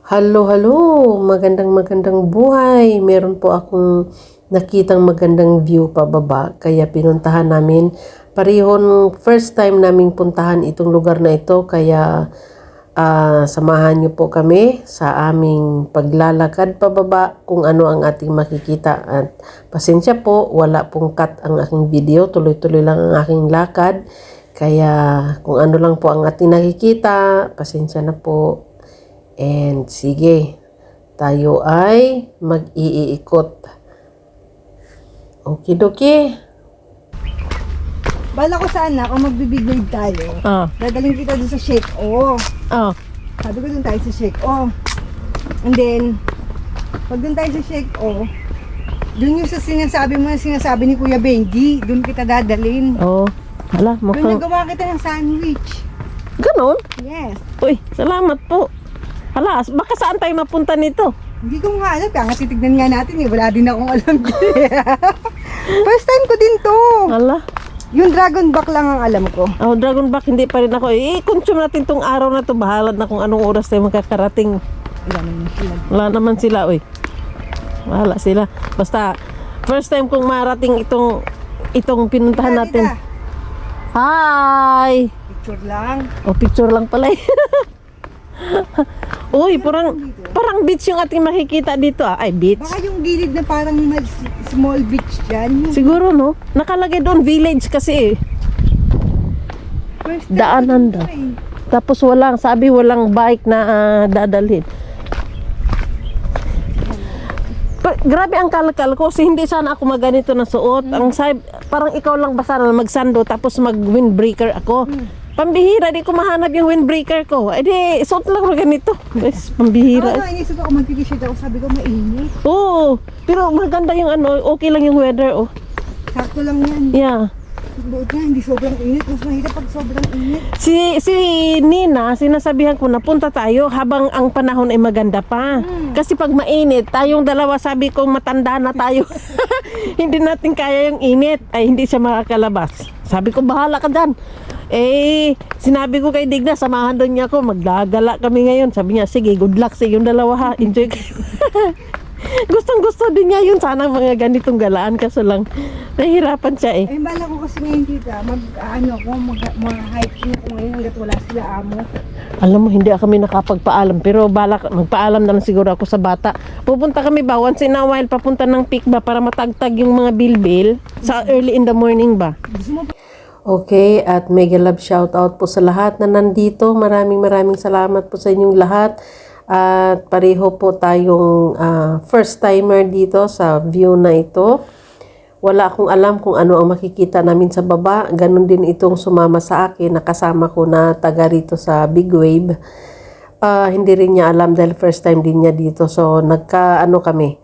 Hello, hello! Magandang magandang buhay! Meron po akong nakitang magandang view pababa, kaya pinuntahan namin. Parehon first time naming puntahan itong lugar na ito, kaya ah, samahan niyo po kami sa aming paglalakad pababa kung ano ang ating makikita. At pasensya po, wala pong cut ang aking video, tuloy-tuloy lang ang aking lakad. Kaya kung ano lang po ang ating nakikita, pasensya na po. And sige, tayo ay mag-iikot. Okidoki. Bala ko sana kung magbibig wave tayo. Ah, Dadalhin kita doon sa Shake O. ah, Sabi ko doon tayo sa Shake O. And then, pag doon tayo sa Shake O, doon yung sa sinasabi mo, sinasabi ni Kuya Benji, doon kita dadalhin. oh. Hala, Doon mukhang... nagawa kita ng sandwich. Ganon? Yes. Uy, salamat po. Hala, baka saan tayo mapunta nito? Hindi ko nga alam, kaya nga titignan nga natin eh. Wala din akong alam dyan. First time ko din to. Hala, Yung dragon back lang ang alam ko. oh, Dragon Back, hindi pa rin ako. I-consume natin tong araw na to. Bahala na kung anong oras tayo makakarating. Wala naman sila. Wala naman sila, uy. Wala sila. Basta, first time kong marating itong itong pinuntahan natin. Hi! Picture lang. O, picture lang pala eh. Uy, parang, parang beach yung ating makikita dito ah. Ay, beach. Baka yung gilid na parang mal- small beach dyan. Siguro, no? Nakalagay doon village kasi eh. first time Daanan daw. eh. Tapos walang, sabi walang bike na ah, dadalhin. Pa- grabe ang kalkal ko kasi hindi sana ako maganito na suot. Ang sabi, parang ikaw lang ba sana magsando tapos mag windbreaker ako. Pambihira, di ko mahanap yung windbreaker ko. Eh di, suot lang ako ganito. Guys, pambihira. Ako nga, inisip ako mag-t-shirt ako. Sabi ko mainit. Oo, pero maganda yung ano, okay lang yung weather, oh. Sakto lang yan. Yeah. Buot nga, hindi sobrang init. Mas mahirap pag sobrang init. Si si Nina, sinasabihan ko na punta tayo habang ang panahon ay maganda pa. Kasi pag mainit, tayong dalawa sabi ko matanda na tayo. hindi natin kaya yung init. Ay hindi siya makakalabas. Sabi ko bahala ka dyan. Eh, sinabi ko kay Digna, samahan doon niya ako. Magdagala kami ngayon. Sabi niya, sige, good luck sa yung dalawa ha. Enjoy kayo. Gustong gusto din niya yun. Sana mga ganitong galaan. Kaso lang, nahihirapan siya eh. Ay, bala ko kasi ngayon tita, mag, ano ko, mag, mag-hiking ko ngayon hanggat wala sila amo. Alam mo, hindi kami nakapagpaalam. Pero balak, magpaalam na lang siguro ako sa bata. Pupunta kami ba, once in a while, papunta ng peak ba para matagtag yung mga bilbil sa early in the morning ba? Gusto mo Okay, at mega love shout out po sa lahat na nandito. Maraming maraming salamat po sa inyong lahat. At pareho po tayong ah, first timer dito sa view na ito. Wala akong alam kung ano ang makikita namin sa baba. Ganon din itong sumama sa akin. Nakasama ko na taga rito sa Big Wave. Ah, hindi rin niya alam dahil first time din niya dito. So, nagka ano kami.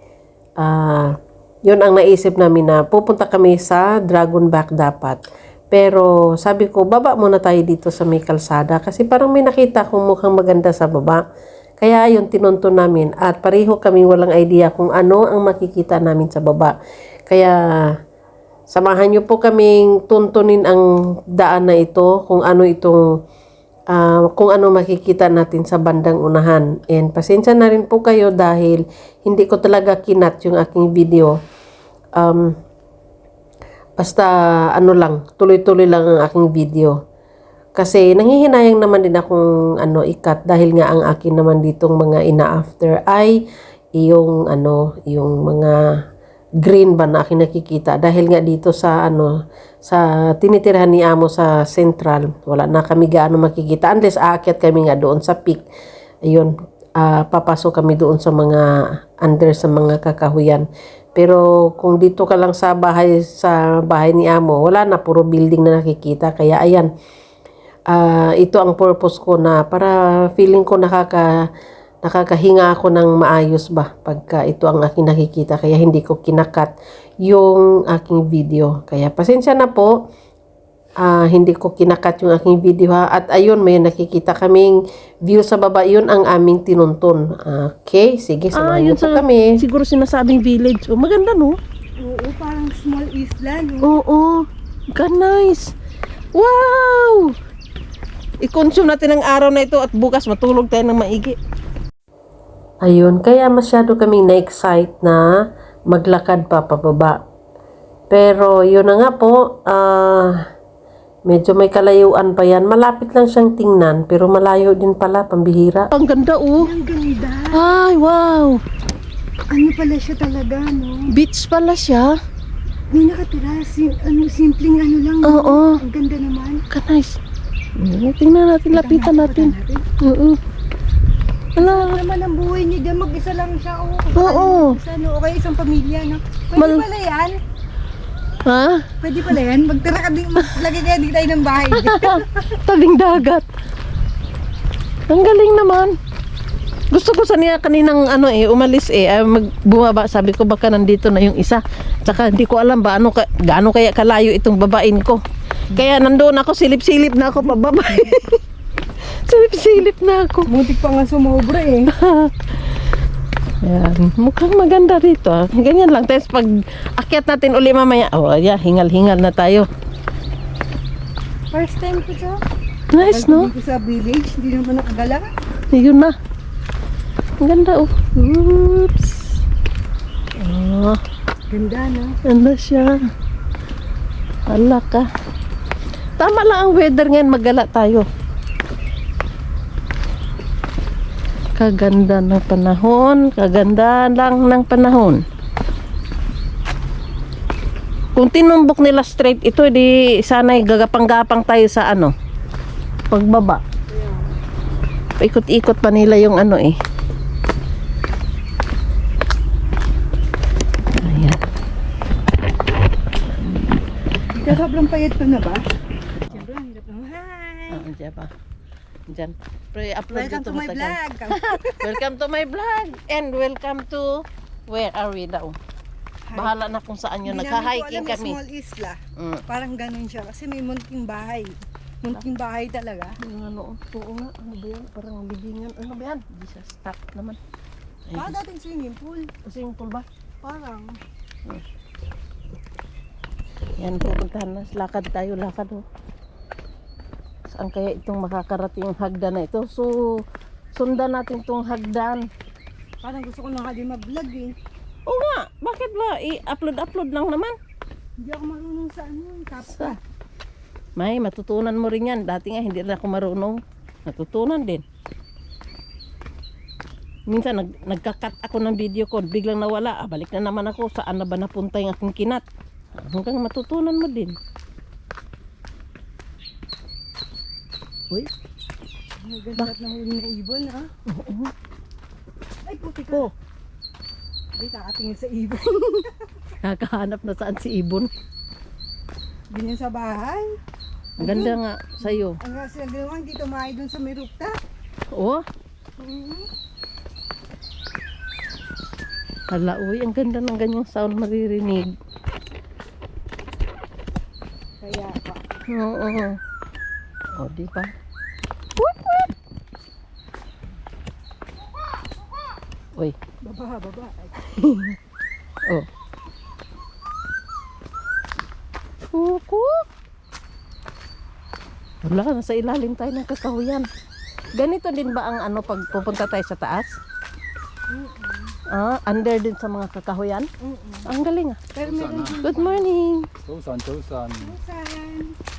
Ah, yun ang naisip namin na pupunta kami sa Dragon Back dapat. Pero sabi ko, baba muna tayo dito sa may kalsada kasi parang may nakita kong mukhang maganda sa baba. Kaya yun, tinunto namin at pareho kami walang idea kung ano ang makikita namin sa baba. Kaya samahan niyo po kaming tuntunin ang daan na ito, kung ano itong ah, kung ano makikita natin sa bandang unahan. And pasensya na rin po kayo dahil hindi ko talaga kinat yung aking video. Um, basta ano lang, tuloy-tuloy lang ang aking video. Kasi nanghihinayang naman din akong ano ikat dahil nga ang akin naman ditong mga ina-after ay yung ano, yung mga green ba na aking nakikita. Dahil nga dito sa ano sa tinitirhan ni Amo sa Central wala na kami gaano makikita. Unless aakyat kami nga doon sa peak. Ayun ah, papasok kami doon sa mga under sa mga kakahuyan pero kung dito ka lang sa bahay sa bahay ni Amo wala na puro building na nakikita. Kaya ayan Ah, ito ang purpose ko na para feeling ko nakaka nakakahinga ako ng maayos ba pagka ito ang aking nakikita. Kaya hindi ko kinakat yung aking video. Kaya pasensya na po Ah, hindi ko kinakat yung aking video ha at ayun may nakikita kaming view sa baba yun ang aming tinuntun okay sige samahan niyo po kami siguro sinasabing village oh, maganda no Oo, parang small isla, no? Oo. God, nice. Wow! I-consume natin ang araw na ito at bukas matulog tayo ng maigi. Ayun, kaya masyado kaming na-excite na maglakad pa pababa. Pero yun na nga po, ah, medyo may kalayuan pa yan. Malapit lang siyang tingnan, pero malayo din pala, pambihira. Ang ganda oh! Ang ganda. Ay, wow! Ano pala siya talaga, no? Beach pala siya. May nakatira. Sim- ano, simpleng ano lang. Oo. Ang ganda naman. Ka nice. Mm, tingnan natin, lapitan natin. Oo. Wala. naman ang buhay niya dyan, mag-isa lang siya. Oh, Oo. Isa, no? Okay, isang pamilya, no? Pwede Mal- pala yan. Ha? Pwede pala yan. Magtira ka din, maglagay kaya din tayo ng bahay. Tabing dagat. Ang galing naman. Gusto ko sa niya kaninang ano eh, umalis eh, ay mag, bumaba. Sabi ko baka nandito na yung isa. Tsaka hindi ko alam ba ano, ka, gaano kaya kalayo itong babain ko. Kaya nandoon ako, silip-silip na ako pababa. silip-silip na ako. Muntik pa nga sumobra eh. Ayan. Mukhang maganda rito. Ah. Ganyan lang. Tapos pag akyat natin uli mamaya, oh, yeah, hingal-hingal na tayo. First time ko siya. Nice, no? Dito sa village, hindi naman nakagala. Yun na. Ang ganda, oh. Oops. Oh, Ganda, no? ganda siya. Hala ka. Tama lang ang weather ngayon, maggala tayo. Kaganda ng panahon, kaganda lang ng panahon. Kung tinumbok nila straight ito, di sana'y gagapang-gapang tayo sa ano, pagbaba. Paikot-ikot pa nila yung ano eh. Ayan. Ikaw lang payat ko na ba? Siyempre, ang hirap naman. Hi! Ah, dyan pa. Dyan. Pero i-upload Welcome to my vlog. welcome to my vlog. And welcome to... Where are we daw? Bahala na kung saan yun. Hindi Nagka-hiking kami. small isla. Mm. Parang ganun siya. Kasi may munting bahay. Munting bahay talaga. Yung ano, oo nga, ano ba yan? Parang libingan. Ano ba yan? Di siya stop naman. Parang dating swimming pool. Kasi yung ba? Parang. Yan, pupuntahan na. Lakad tayo, lakad oh. Saan kaya itong makakarating hagdan na ito? So, sundan natin itong hagdan. Parang gusto ko na nga din mag-vlog eh. Oo nga, bakit ba? I-upload-upload lang naman. Hindi ako marunong sa ano, Sa? kapsa. May, matutunan mo rin yan. Dati nga hindi rin ako marunong. Natutunan din. Minsan nag, nagka-cut ako ng video ko, biglang nawala. Ah, balik na naman ako. Saan na ba napunta yung aking kinat? Hanggang matutunan mo din. Uy, Ang ganda ng huli na ibon ha. oo. Ay puti ka. Oh, Ay kakatingin sa ibon. kakahanap na saan si Ibon. Ganyan sa bahay. Ang ganda nga sa'yo. Ang nga sila ginawa, hindi tumahay dun sa may rooftop. Oh, Mhm. hala, uy, ang ganda ng ganyang sound maririnig. Kaya pa. Oo. oo. O, di ba? Whoop, whoop! Uy. Baba, baba. oh. Kukuk. Wala, nasa ilalim tayo ng kakahuyan. Ganito din ba ang ano pag pupunta tayo sa taas? Mm -mm. Ah, under din sa mga kakahuyan? Mm -mm. Ang galing ah. Good morning. Tusan, tusan. Tusan.